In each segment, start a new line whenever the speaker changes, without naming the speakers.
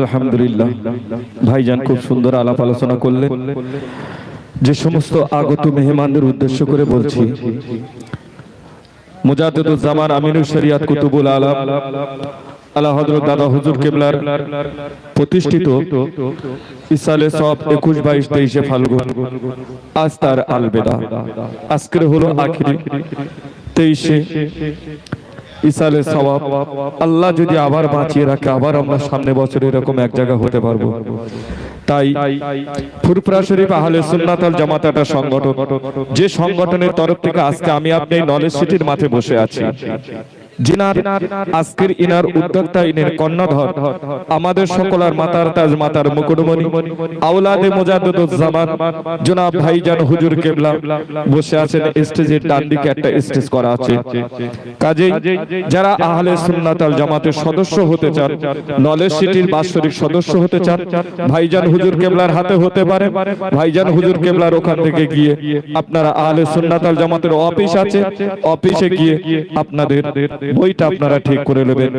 আলহামদুলিল্লাহ। ভাইজান খুব সুন্দর আলাপ আলোচনা করলেন। যে সমস্ত আগত মেহমানদের উদ্দেশ্য করে বলছি মুজাদ্দুজ্জামান আমিনুল শরিয়াত কুতুবুল আলাম আল্লাহ দাদা হুজুর প্রতিষ্ঠিত ইসালে সব ফাল্গুন। আজ তার আলবেদা। আজকের হলো আখিরি তেইশে ইসালে সবাব আল্লাহ যদি আবার বাঁচিয়ে রাখে আবার আমরা সামনে বছর এরকম এক জায়গা হতে পারব। তাই ফুরফুরা শরীফ আহলে সুন্নাত আল জামাত একটা সংগঠন। যে সংগঠনের তরফ থেকে আজকে আমি আপনি নলেজ সিটির মাঠে বসে আছি। জিনার আজকের ইনার উদ্যোক্তা ইনের কর্ণধর, আমাদের সকলার মাতার তাজ মাতার মুকুটমণি, আওলাদে মুজাদ্দুজ্জামান জনাব ভাইজান হুজুর কেবলা, বসে আছেন স্টেজের ডান দিকে একটা স্টেজ করা আছে। কাজেই যারা আহলে সুন্নাত আল জামাতের সদস্য হতে চান, নলেজ সিটির বাৎসরিক সদস্য হতে চান, ভাইজান হুজুর কেবলার হাতে হতে পারে, ভাইজান হুজুর কেবলার ওখান থেকে গিয়ে আপনারা আহলে সুন্নাত আল জামাতের অফিস আছে, অফিসে গিয়ে আপনাদের বইটা আপনারা ঠিক করে নেবেন।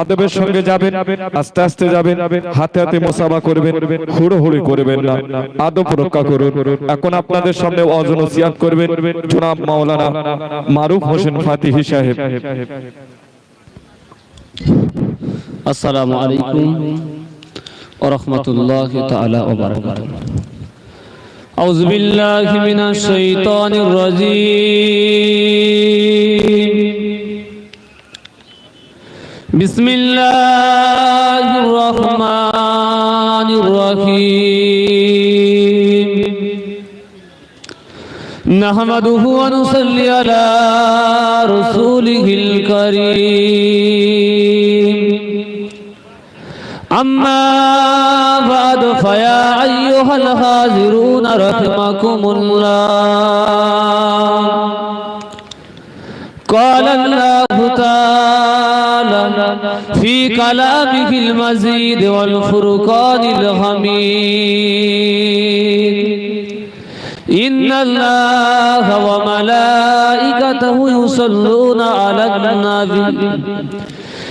আদবের সঙ্গে যাবেন আস্তে আস্তে যাবেন হাতে হাতে মোসাবা করবেন হুড়োহুড়ি করবেন না। আদব রক্ষা করুন। এখন আপনাদের সামনে অজন সিয়াত করবেন জনাব মাওলানা মারুফ হোসেন ফাতিহি সাহেব।
আসসালামু আলাইকুম ওরহমতুল্লাহ তাআলা ওয়া বারাকাতুহু। আউযু বিল্লাহি মিনাশ শাইতানির بسم الله الرحمن الرحيم. نحمده ونصلي على رسوله الكريم. أما بعد فيا أيها الحاضرون رحمكم الله. قال الله تعالى في كلامه المزيد والفرقان الحميد. إن الله وملائكته يصلون على النبي.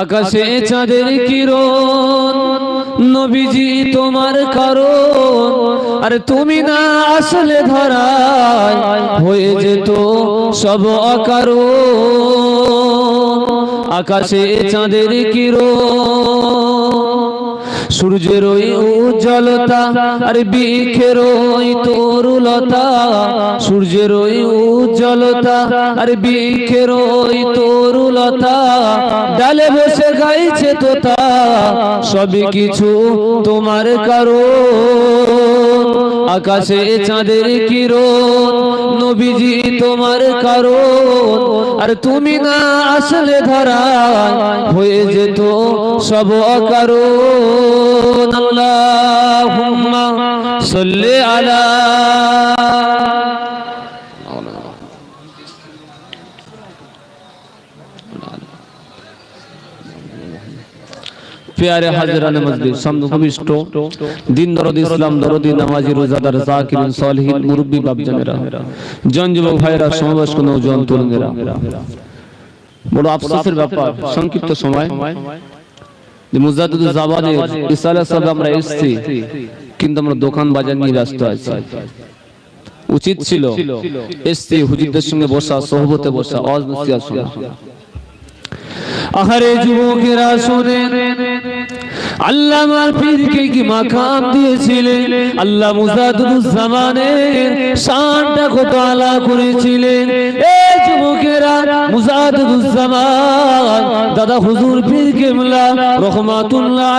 আকাশে চাঁদের কিরণ নবীজি তোমার কারণ। আর তুমি না আসলে ধরা হয়ে যেত সব অকারণ। আকাশে চাঁদের কিরণ সূর্যের ওই উজ্জ্বলতা আর বৃক্ষের ওই তরুলতা। সূর্যের ওই উজ্জ্বলতা আর বৃক্ষের ওই তরুলতা। ডালে বসে গাইছে তোতা, সবই কিছু তোমার কারণ। আকাশে চাঁদের কিরণ নবীজি তোমার কারণ। আর তুমি না আসলে ধরা হয়ে যেত সব অকারণ। আল্লাহুম্মা সাল্লি আলা প্যারে হাজরানে মসজিদ সমভূমিষ্ঠ দিন দরদ ইসলাম দরদি নামাজি রোজাদার জাকিরিন সালিহিন মুরব্বি বাপজানেরা। জন যুবক ভাইরা সমবয়স্ক নৌজওয়ান তরুণেরা বড় আফসোসের ব্যাপার সংক্ষিপ্ত সময়। যে জাবানের ইসালা সব আমরা এসেছি কিন্তু আমরা দোকান বাজার নিয়ে ব্যস্ত আছি। উচিত ছিল এসছি হুজুরদের সঙ্গে বসা সহবতে বসা অজ নসিহত শোনা। আহারে যুবকেরা শোনেন। আল্লাহ আমার পীরকে কি মাকাম দিয়েছিলেন? আল্লাহ মুজাদুজ্জামানের শানটা কত আলা করেছিলেন? এ দাদা হুজুর পীর কেমলা রহমাতুল্লাহ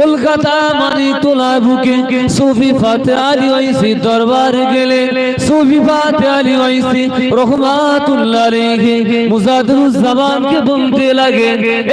কলকাতা মানি তোলা বুকে সুফি ফাতে আলী ওইসি দরবার গেলে সুফি ফাতে আলী ওইসি রহমাতুল্লাহ আলাইহি। মুজাদুজ্জামানকে বলতে লাগে,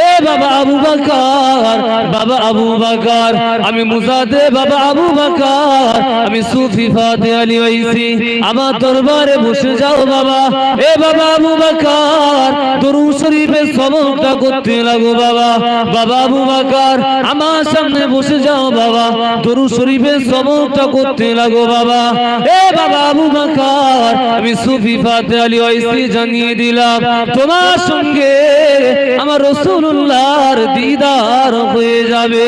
এ বাবা আবু বকর, বাবা আবু বাকার, আমি মুজাদে বাবা আবু বাকার, আমি সুফি ফাতে আলী ওয়াইসি। আমার দরবারে বসে যাও বাবা এ বাবা আবু বাকার, দরুদ শরীফের সবকটা করতে লাগো বাবা। বাবা আবু বাকার, আমার সামনে বসে যাও বাবা। দরুদ শরীফের সবকটা করতে লাগো বাবা। এ বাবা আবু বাকার, আমি সুফি ফাতে আলী ওয়াইসি জানিয়ে দিলাম, তোমার সঙ্গে আমার রসুল্লাহর দিদার হয়ে যাবে।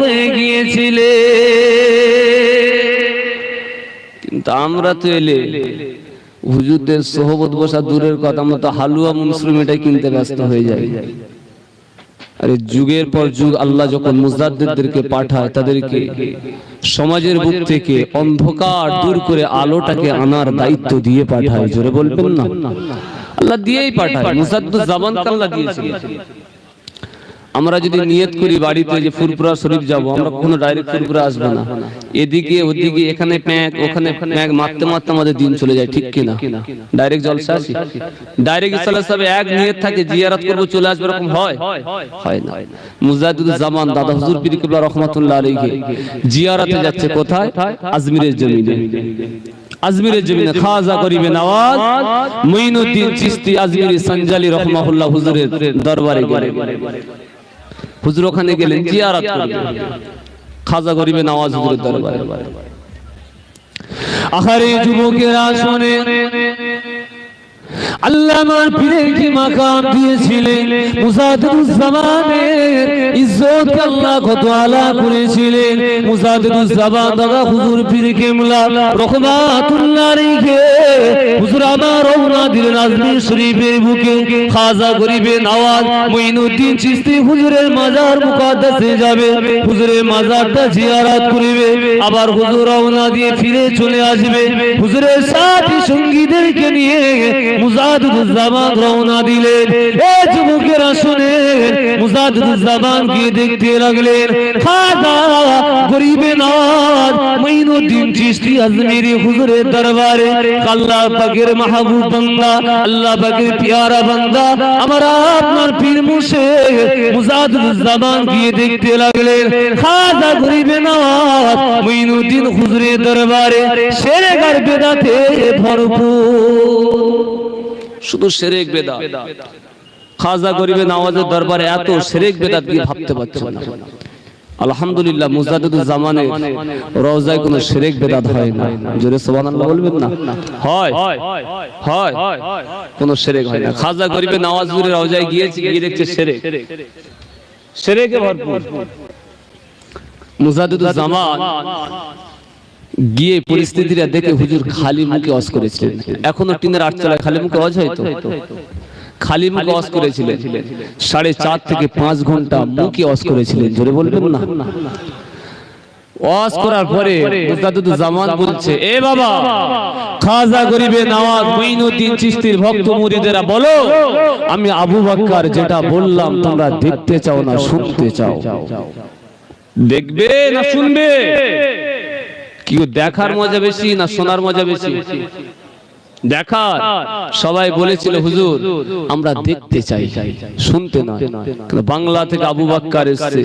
হয়ে গিয়েছিলে। কিন্তু আমরা তো এলে হুজুরদের সোহবত বসা দূরের কথা, আমরা তো হালুয়া মুসলিম এটাই কিনতে ব্যস্ত হয়ে যাই। আরে যুগের পর যুগ আল্লাহ যখন মুজাদ্দিদদেরকে পাঠায়, তাদেরকে সমাজের বুক থেকে অন্ধকার দূর করে আলোটাকে আনার দায়িত্ব দিয়ে পাঠায়। জোরে বলবেন না? আল্লাহ দিয়েই পাঠায়। মুজাদ্দুজ জামান আল্লাহ দিয়েছিল আমরা যদি নিয়ত করি বাড়িতে যে ফুরপুরা শরীফ যাব আমরা কোনো ডাইরেক্ট ফুরপুরা আসব না। এদিকে ওদিকে এখানে প্যাঁক ওখানে প্যাঁক মারতে মারতে আমাদের দিন চলে যায় ঠিক কিনা? ডাইরেক্ট জলসা আসি। ডাইরেক্ট ইসলাম সাহেব এক নিয়ত থাকে জিয়ারত করব চলে আসবে এরকম হয়? হয় না। মুজাহিদুল জামান দাদা হুজুর পীর কিবলা রহমাতুল্লাহ আলাইহি। জিয়ারতে যাচ্ছে কোথায়? আজমিরের জমিনে। আজমিরের জমিনে খাজা গরিবে নওয়াজ মুইনুদ্দিন চিশতি আজমিরি সঞ্জালি রহমাহুল্লাহ হুজুরের দরবারে গেলেন হুজুর ওখানে গেলেন জিয়ারত করলেন। খাজা গরিবে নওয়াজ হুজুরের দরবারে। আহারে যুবকেরা শুনে আল্লাহ আমার পীরের কি মাকাম দিয়েছিলেন? মুজাদুজ্জামানের ইজ্জত আল্লাহ কত আলা করেছিলেন? মুজাদুজ্জামান দাদা, হুজুর পীর কেমলা, রহমাতুল্লাহ রেখে হুজুর আমার রওনা দিলেন আজমির শরীফের বুকে। খাজা গরিবে নওয়াজ মুইনুদ্দিন চিশতি হুজুরের মাজার মুকাদ্দাসে যাবে। হুজুরের মাজারটা জিয়ারত করবে। আবার হুজুর রওনা দিয়ে ফিরে চলে আসবে। হুজুরের সাথী সঙ্গীদেরকে নিয়ে দেখতে লাগলেন, খাজা গরিবে আজমিরি হুজুরের দরবারে, আল্লাহ পাকের মাহবুব বান্দা, আল্লাহ পাকের পিয়ারা বান্দা, আমার আপনার পীর মুর্শিদ মুজাদুজ্জামান গিয়ে দেখতে লাগলেন, খাজা গরিবে নওয়াজ মুইনুদ্দিন হুজুরের দরবারে, সেরে গার বেদাতে ভরপুর। শুধু সেরেক বেদা খাজা গরিবে নওয়াজের দরবারে এত সেরেক বেদাত কি ভাবতে পারছ না? আলহামদুলিল্লাহ মুজাদ্দিদুল জামানে রওজায় কোনো শিরক বেদাত হয় না। জোরে সুবহানাল্লাহ বলবেন না? হয়। হয়। কোনো শিরক হয় না। খাজা গরিবে নওয়াজপুরের রওজায় গিয়েছি, গিয়ে দেখছে শিরক শিরকে ভরপুর। মুজাদ্দিদুল জামান গিয়ে পরিস্থিতিটা দেখে হুজুর খালি মুখে অস করেছিলেন। এখনও টিনের আটচালায় খালি মুখে অজ হয় তো খালি মুখে অস করেছিলেন। সাড়ে চার থেকে পাঁচ ঘণ্টা মুখে অস করেছিলেন। জোরে বলবেন না? ওয়াজ করার পরে মুজাদ্দিদ জামান বলছে এ বাবা খাজা গরিবে নওয়াজ মুইনুদ্দিন চিশতির ভক্ত মুরিদেরা বলো আমি আবু বকর যেটা বললাম তোমরা দেখতে চাও না শুনতে চাও। দেখবে না শুনবে? কি দেখার মজা বেশি না শোনার মজা বেশি? দেখার? সবাই বলেছিল হুজুর আমরা দেখতে চাই শুনতে না বাংলা থেকে আবু বাক্কার এসছে।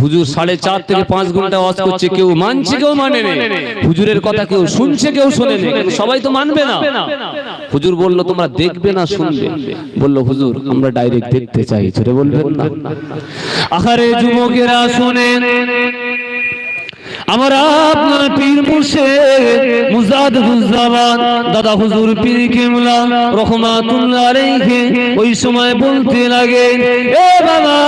হুজুর সাড়ে চার থেকে পাঁচ ঘণ্টা ওয়াজ করছে কেউ মানছে কেউ মানে হুজুরের কথা কেউ শুনছে কেউ শোনে না সবাই তো মানবে না। হুজুর বলল তোমরা দেখবে না শুনবে। বলল হুজুর আমরা ডাইরেক্ট দেখতে চাই। ছেড়ে বলবেন না। আহারে যুবকেরা শোনেন। আমার আপনার পীর মুর্শিদ মুজাদুজ্জামান দাদা হুজুর পীর কিমলা রহমাতুল্লাহ আলাইহি, ওই সময় বলতে লাগে, এ বাবা,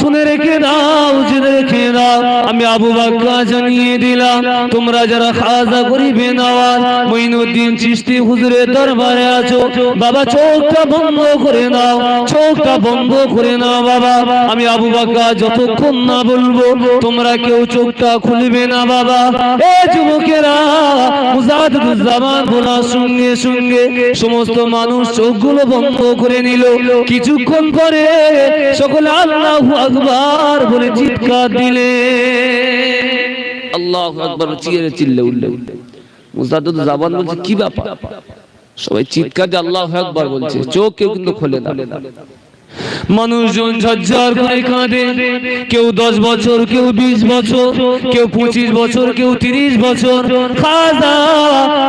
শুনে রেখে দাও, জেনে রেখে দাও, আমি আবু বাক্কা জানিয়ে দিলাম, তোমরা যারা খাজা করিবে নওয়াজ মঈনুদ্দিন চিশতি হুজুরের দরবারে আছো, বাবা, চোখটা বন্ধ করে নাও, চোখটা বন্ধ করে নাও, বাবা, আমি আবু বাক্কা যতক্ষণ না বলব, তোমরা কেউ চোখটা খুলবে না বাবা। এ যুবকেরা মুজাহিদুজ্জামান বলার সঙ্গে সঙ্গে সমস্ত মানুষ চোখগুলো বন্ধ করে নিল। কিছুক্ষণ পরে সকলে আল্লাহু আকবার বলে চিৎকার দিলে। আল্লাহু আকবার চিয়ে চিল্লে উঠলে। মুজাহিদুজ্জামান বলছে, কি ব্যাপার? সবাই চিৎকার দিয়ে আল্লাহু আকবার বলছে, চোখ কেউ কিন্তু খোলে না। মানুষজন ঝরঝর করে কাঁদে। কেউ দশ বছর, কেউ বিশ বছর, কেউ পঁচিশ বছর, কেউ তিরিশ বছর। খাজা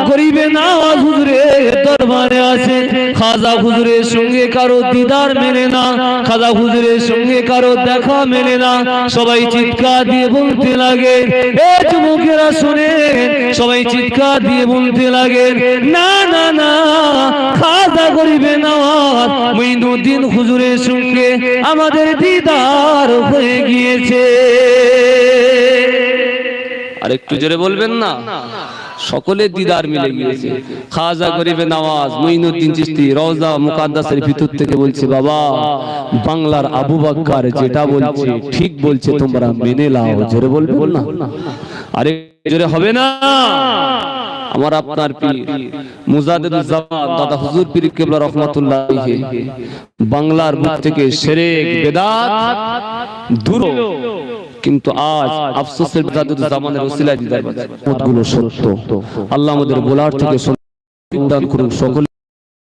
গরিবে নামাজ হুজুরে দরবারে আছে খাজা হুজুরের সঙ্গে কারও দিদার মেলে না। খাজা হুজুরের সঙ্গে কারও দেখা মেলে না। সবাই চিৎকার দিয়ে বলতে লাগে, এ যুবকেরা শুনে সবাই চিৎকার দিয়ে বলতে লাগে, না না না, খাজা গরিবে নামাজ মঈনুদ্দিন হুজুরের সঙ্গে আমাদের দিদার হয়ে গিয়েছে। আর একটু জোরে বলবেন না? সকলে দিদার মিলে গিয়েছে। খাজা গরিবে নামাজ, মঈনুদ্দিন চিশতি, রওজা মুকাদ্দাসের ভিতর থেকে বলছে, বাবা, বাংলার আবু বাক্কার যেটা বলছে, ঠিক বলছে, তোমরা মেনে নাও। জোরে বলবেন না? আরে জোরে হবে না? আমার আপনার পীর মুজাদ্দিদুজ্জামান দাদা হুজুর পীর কেবলা রহমাতুল্লাহ বাংলার বুক থেকে শিরক বেদাত দূর কিন্তু আজ আফসোসের মুজাদ্দিদুজ্জামানের ওসিলায় দিদার পথগুলো সত্য। আল্লাহ আমাদের বলার থেকে দান করুন সকলে